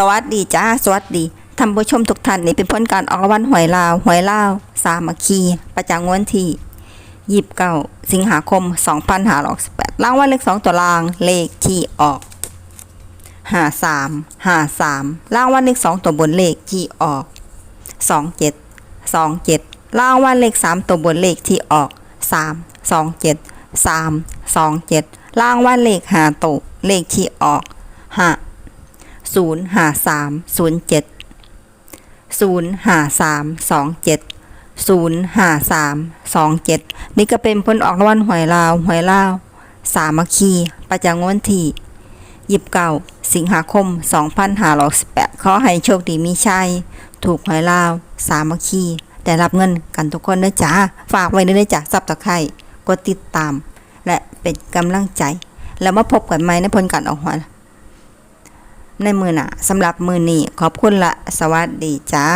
สวัสดีจ้า สวัสดีท่านผู้ชมทุกท่านนี่เป็นผลการออกรางวัลหวยลาวหวยลาว สามัคคี ประจำงวดที่ยีิบเก้าสิงหาคม2568รางวัลเลขสองตัวรางเลขที่ออกห้าสามห้าสามรางวัลเลขสองตัวบนเลขที่ออกสองเจ็ดสองเจ็ดรางวัลเลขสามตัวบนเลขที่ออกสามสองเจ็ดสามสองเจ็ดรางวัลเลขหาตัวเลขที่ออกห้า ศูนย์ห้าสามศูนย์เจ็ดศูนย์ห้าสามสองเจ็ดศูนย์ห้าสามสองเจ็ดนี่ก็เป็นผลออกรางวัลหวยลาวหวยลาว สามัคคี ประจำงวดที่ยิบเก่าสิงหาคม 2518ขอให้โชคดีมีชัย ถูกหวยลาว สามัคคีได้รับเงินกันทุกคนนะจ๊ะ ฝากไว้ด้วยนะจ๊ะซับตะไคร่กดติดตาม และเป็นกำลังใจ แล้วมาพบกันใหม่ในผลการออกหวย ในมือหนาสำหรับมือนี้ขอบคุณละ สวัสดีจ้า